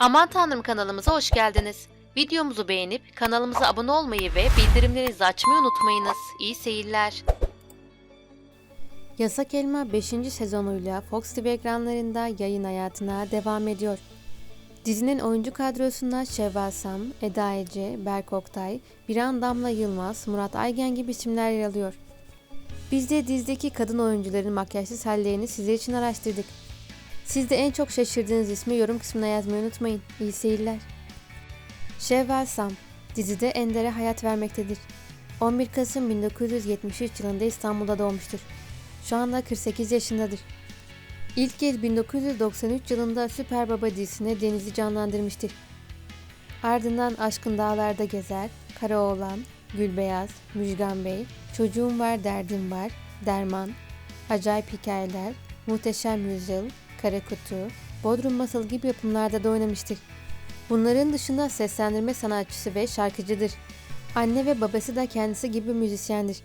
Aman Tanrım kanalımıza hoş geldiniz. Videomuzu beğenip kanalımıza abone olmayı ve bildirimlerinizi açmayı unutmayınız. İyi seyirler. Yasak Elma 5. sezonuyla Fox TV ekranlarında yayın hayatına devam ediyor. Dizinin oyuncu kadrosunda Şevval Sam, Eda Ece, Berk Oktay, Biran Damla Yılmaz, Murat Aygen gibi isimler yer alıyor. Biz de dizideki kadın oyuncuların makyajsız hallerini sizler için araştırdık. Siz de en çok şaşırdığınız ismi yorum kısmına yazmayı unutmayın. İyi seyirler. Şevval Sam, dizide Ender'e hayat vermektedir. 11 Kasım 1973 yılında İstanbul'da doğmuştur. Şu anda 48 yaşındadır. İlk kez 1993 yılında Süper Baba dizisine Deniz'i canlandırmıştır. Ardından Aşkın Dağlarda Gezer, Karaoğlan, Gülbeyaz, Müjgan Bey, Çocuğum Var Derdim Var, Derman, Acayip Hikayeler, Muhteşem Yüzyıl, Kara Kutu, Bodrum Masal gibi yapımlarda da oynamıştır. Bunların dışında seslendirme sanatçısı ve şarkıcıdır. Anne ve babası da kendisi gibi müzisyendir.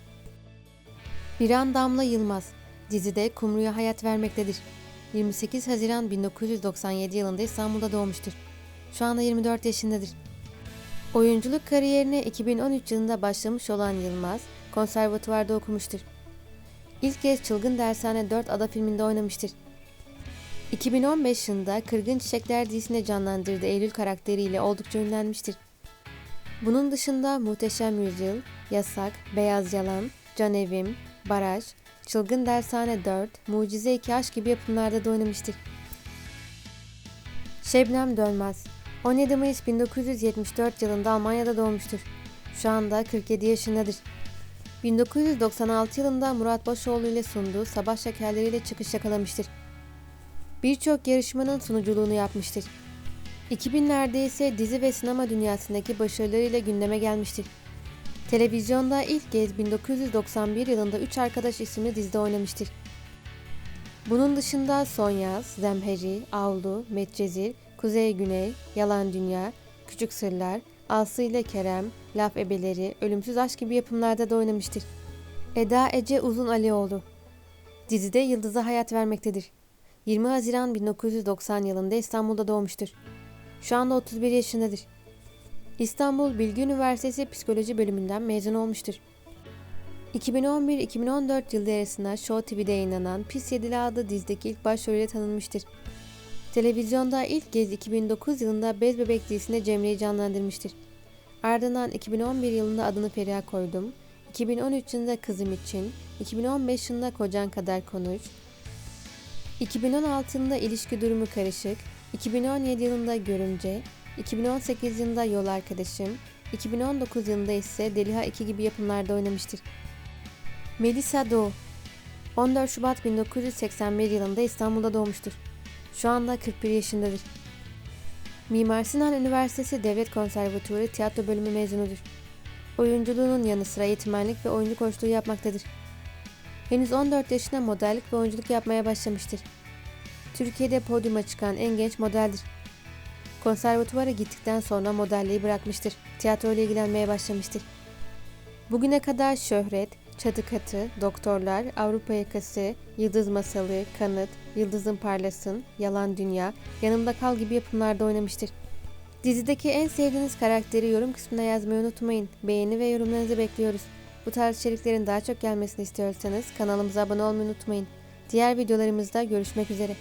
Biran Damla Yılmaz dizide Kumru'ya hayat vermektedir. 28 Haziran 1997 yılında İstanbul'da doğmuştur. Şu anda 24 yaşındadır. Oyunculuk kariyerine 2013 yılında başlamış olan Yılmaz, konservatuvarda okumuştur. İlk kez Çılgın Dershane 4 ada filminde oynamıştır. 2015 yılında Kırgın Çiçekler dizisinde canlandırdığı Eylül karakteriyle oldukça ünlenmiştir. Bunun dışında Muhteşem Yüzyıl, Yasak, Beyaz Yalan, Can Evim, Baraj, Çılgın Dershane 4, Mucize 2 Aşk gibi yapımlarda da oynamıştır. Şebnem Dönmez 17 Mayıs 1974 yılında Almanya'da doğmuştur. Şu anda 47 yaşındadır. 1996 yılında Murat Başoğlu ile sunduğu Sabah Şekerleri ile çıkış yakalamıştır. Birçok yarışmanın sunuculuğunu yapmıştır. 2000'lerde ise dizi ve sinema dünyasındaki başarılarıyla gündeme gelmiştir. Televizyonda ilk kez 1991 yılında Üç Arkadaş isimli dizide oynamıştır. Bunun dışında Son Yaz, Zemheri, Avlu, Medcezir, Kuzey Güney, Yalan Dünya, Küçük Sırlar, Aslı ile Kerem, Laf Ebeleri, Ölümsüz Aşk gibi yapımlarda da oynamıştır. Eda Ece Uzun Alioğlu Dizide Yıldız'a hayat vermektedir. 20 Haziran 1990 yılında İstanbul'da doğmuştur. Şu anda 31 yaşındadır. İstanbul Bilgi Üniversitesi Psikoloji bölümünden mezun olmuştur. 2011-2014 yılları arasında Show TV'de yayınlanan Pis Yedili adlı dizideki ilk başrolüyle tanınmıştır. Televizyonda ilk kez 2009 yılında Bez Bebek dizisinde Cemre'yi canlandırmıştır. Ardından 2011 yılında adını Feriha koydum, 2013 yılında Kızım için, 2015 yılında Kocan Kadar Konuş, 2016 yılında ilişki durumu karışık, 2017 yılında görümce, 2018 yılında yol arkadaşım, 2019 yılında ise Deliha 2 gibi yapımlarda oynamıştır. Melisa Doğu 14 Şubat 1981 yılında İstanbul'da doğmuştur. Şu anda 41 yaşındadır. Mimar Sinan Üniversitesi Devlet Konservatuarı Tiyatro Bölümü mezunudur. Oyunculuğunun yanı sıra eğitmenlik ve oyuncu koçluğu yapmaktadır. Henüz 14 yaşında modellik ve oyunculuk yapmaya başlamıştır. Türkiye'de podyuma çıkan en genç modeldir. Konservatuvara gittikten sonra modelliği bırakmıştır. Tiyatro ile ilgilenmeye başlamıştır. Bugüne kadar Şöhret, Çatı Katı, Doktorlar, Avrupa Yakası, Yıldız Masalı, Kanıt, Yıldızın Parlasın, Yalan Dünya, Yanımda Kal gibi yapımlarda oynamıştır. Dizideki en sevdiğiniz karakteri yorum kısmına yazmayı unutmayın. Beğeni ve yorumlarınızı bekliyoruz. Bu tarz içeriklerin daha çok gelmesini istiyorsanız kanalımıza abone olmayı unutmayın. Diğer videolarımızda görüşmek üzere.